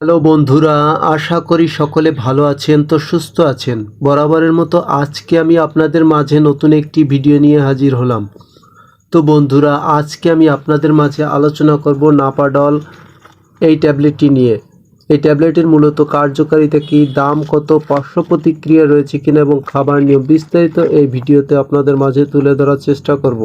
Hello বন্ধুরা, আশা করি সকলে ভালো আছেন তো সুস্থ আছেন। বরাবরের মতো আজকে আমি আপনাদের মাঝে নতুন একটি ভিডিও নিয়ে হাজির হলাম। তো বন্ধুরা, আজকে আমি আপনাদের মাঝে আলোচনা করব নাপাডল এই ট্যাবলেটটি নিয়ে। এই ট্যাবলেটের মূলত কার্যকারিতা কী, দাম কত, পার্শ্ব প্রতিক্রিয়া রয়েছে কিনা এবং খাবার নিয়ম বিস্তারিত এই ভিডিওতে আপনাদের মাঝে তুলে ধরার চেষ্টা করব।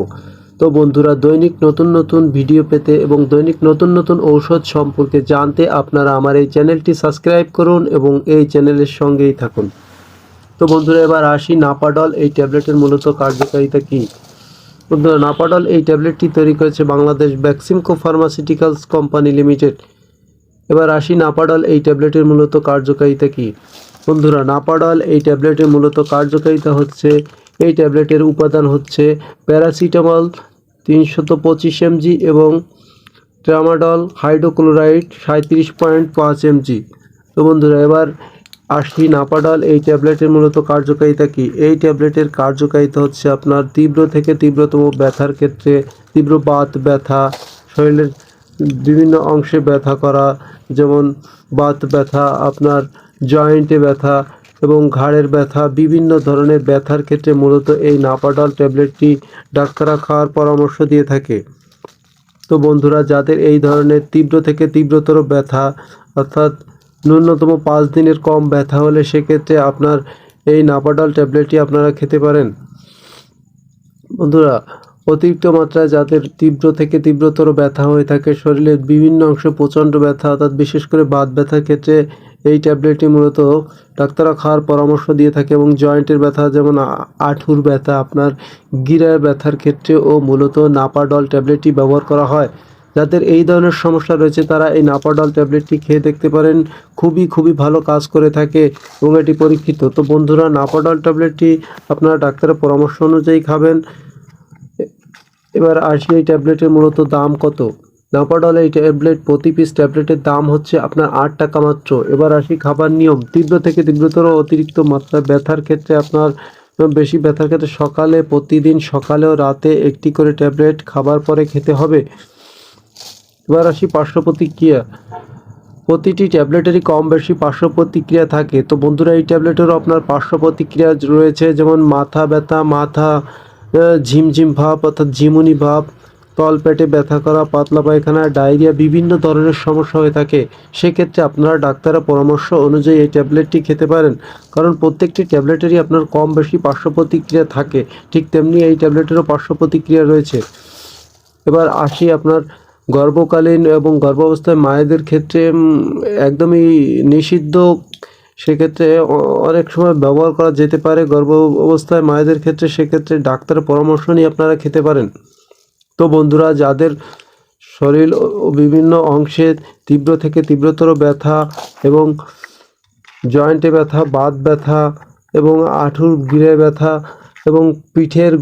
তো বন্ধুরা, দৈনিক নতুন নতুন ভিডিও পেতে এবং দৈনিক নতুন নতুন ঔষধ সম্পর্কে জানতে আপনারা আমার এই চ্যানেলটি সাবস্ক্রাইব করুন এবং এই চ্যানেলের সঙ্গেই থাকুন। তো বন্ধুরা, এবার আসি নাপাডল, এই ট্যাবলেটের মূলত কার্যকারিতা কী? বন্ধুরা, নাপাডল এই ট্যাবলেটটি তৈরি করেছে বাংলাদেশ ভ্যাকসিনকো ফার্মাসিউটিক্যালস কোম্পানি লিমিটেড। এবার আসি নাপাডল, এই ট্যাবলেটের মূলত কার্যকারিতা কী? বন্ধুরা, নাপাডল এই ট্যাবলেটের মূলত কার্যকারিতা হচ্ছে, এই ট্যাবলেটের উপাদান হচ্ছে প্যারাসিটামল তিনশত পঁচিশ এমজি এবং ট্রামাডল হাইড্রোক্লোরাইড সাঁত্রিশ পয়েন্ট পাঁচ এমজি। তো বন্ধুরা, এবার আসি নাপাডল, এই ট্যাবলেটের মূলত কার্যকারিতা কী? এই ট্যাবলেটের কার্যকারিতা হচ্ছে আপনার তীব্র থেকে তীব্রতম ব্যথার ক্ষেত্রে তীব্র বাত, ব্যথা, শরীরের বিভিন্ন অংশে ব্যথা করা, যেমন বাত ব্যথা, আপনার জয়েন্টে ব্যথা এবং ঘাড়ের ব্যথা, বিভিন্ন ধরনের ব্যথার ক্ষেত্রে মূলত এই নাপাডল ট্যাবলেটটি ডাক্তাররা খাওয়ার পরামর্শ দিয়ে থাকে। তো বন্ধুরা, যাদের এই ধরনের তীব্র থেকে তীব্রতর ব্যথা, অর্থাৎ ন্যূনতম পাঁচ দিনের কম ব্যথা হলে সেক্ষেত্রে আপনার এই নাপাডল ট্যাবলেটটি আপনারা খেতে পারেন। বন্ধুরা, অতিরিক্ত মাত্রায় যাদের তীব্র থেকে তীব্রতর ব্যথা হয়ে থাকে, শরীরের বিভিন্ন অংশে প্রচণ্ড ব্যথা, অর্থাৎ বিশেষ করে বাত ব্যথার ক্ষেত্রে এই ট্যাবলেটটি মূলত ডাক্তাররা খাওয়ার পরামর্শ দিয়ে থাকে এবং জয়েন্টের ব্যথা, যেমন আঁঠুর ব্যথা, আপনার গিরার ব্যথার ক্ষেত্রেও মূলত নাপাডল ট্যাবলেটটি ব্যবহার করা হয়। যাদের এই ধরনের সমস্যা রয়েছে, তারা এই নাপাডল ট্যাবলেটটি খেয়ে দেখতে পারেন। খুবই খুবই ভালো কাজ করে থাকে এবং এটি পরীক্ষিত। তো বন্ধুরা, নাপাডল ট্যাবলেটটি আপনারা ডাক্তারের পরামর্শ অনুযায়ী খাবেন। এবার আসি এই ট্যাবলেটের মূলত দাম কত? নাপাডল এই ট্যাবলেট প্রতি পিস ট্যাবলেটের দাম হচ্ছে আপনার আট টাকা মাত্র। এবার আসি খাবার নিয়ম। তীব্র থেকে তীব্রতর অতিরিক্ত মাত্রা ব্যথার ক্ষেত্রে আপনার বেশি ব্যথার ক্ষেত্রে সকালে, প্রতিদিন সকালে ও রাতে একটি করে ট্যাবলেট খাবার পরে খেতে হবে। এবার আসি পার্শ্ব প্রতিক্রিয়া প্রতিটি ট্যাবলেটেরই কম বেশি পার্শ্ব প্রতিক্রিয়া থাকে। তো বন্ধুরা, এই ট্যাবলেটেরও আপনার পার্শ্ব প্রতিক্রিয়া রয়েছে, যেমন মাথা ব্যথা, মাথা ঝিমঝিম ভাব অর্থাৎ ঝিমুনি ভাব তলপেটে ব্যথা করা, পাতলা পায়খানা, ডায়রিয়া বিভিন্ন ধরনের সমস্যা হয়ে থাকে। সেক্ষেত্রে আপনারা ডাক্তারের পরামর্শ অনুযায়ী এই ট্যাবলেটটি খেতে পারেন। কারণ প্রত্যেকটি ট্যাবলেটেরই আপনার কম বেশি পার্শ্ব প্রতিক্রিয়া থাকে। ঠিক তেমনি এই ট্যাবলেটেরও পার্শ্ব প্রতিক্রিয়া রয়েছে। এবার আসি আপনার গর্ভকালীন এবং গর্ভাবস্থায় মায়েদের ক্ষেত্রে একদমই নিষিদ্ধ। সেক্ষেত্রে অনেক সময় ব্যবহার করা যেতে পারে গর্ভ অবস্থায় মায়েদের ক্ষেত্রে। সেক্ষেত্রে ডাক্তারের পরামর্শ নিয়ে আপনারা খেতে পারেন। তো বন্ধুরা, যাদের শরীর ও- বিভিন্ন অংশে তীব্র থেকে তীব্রতর ব্যথা এবং জয়েন্টে ব্যথা, বাত ব্যথা এবং আঁঠুর গিরে ব্যথা এবং পিঠের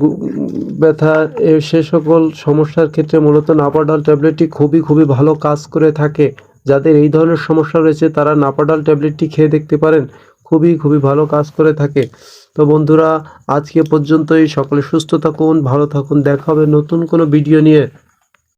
ব্যথা, এ সে সকল সমস্যার ক্ষেত্রে মূলত নাপাডাল ট্যাবলেটটি খুবই খুবই ভালো কাজ করে থাকে। যাদের এই ধরনের সমস্যা রয়েছে, তারা নাপাডাল ট্যাবলেটটি খেয়ে দেখতে পারেন। খুবই খুবই ভালো কাজ করে থাকে। তো বন্ধুরা, আজকে পর্যন্তই। সকলে সুস্থ থাকুন, ভালো থাকুন। দেখা হবে নতুন কোনো ভিডিও নিয়ে।